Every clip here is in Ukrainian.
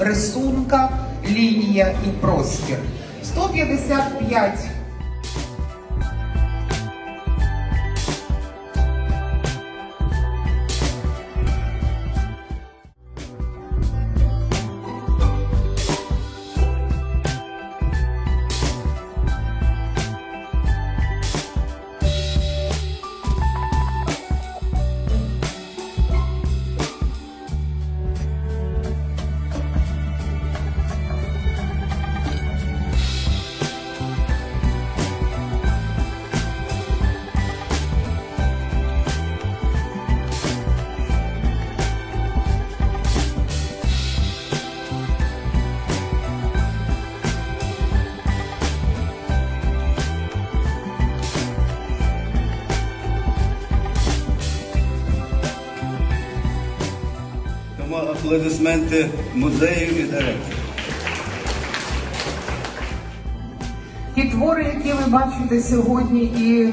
рисунка, лінія і простір. 155 Тому аплодисменти музею і директору. Ті твори, які ви бачите сьогодні, і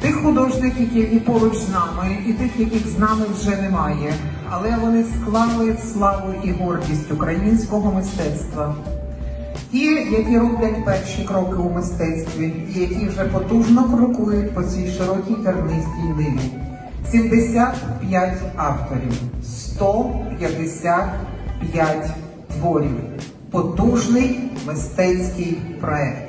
тих художників, які поруч з нами, і тих, яких з нами вже немає, але вони склали славу і гордість українського мистецтва. Ті, які роблять перші кроки у мистецтві, і які вже потужно крокують по цій широкій тернистій ниві. 75 авторів, 155 творів. Потужний мистецький проект.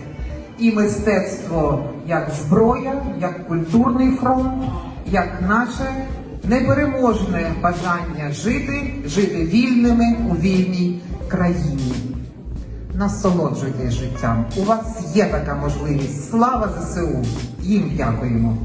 І мистецтво як зброя, як культурний фронт, як наше непереможне бажання жити, жити вільними у вільній країні. Насолоджуйтесь життям. У вас є така можливість. Слава ЗСУ! Їм дякуємо.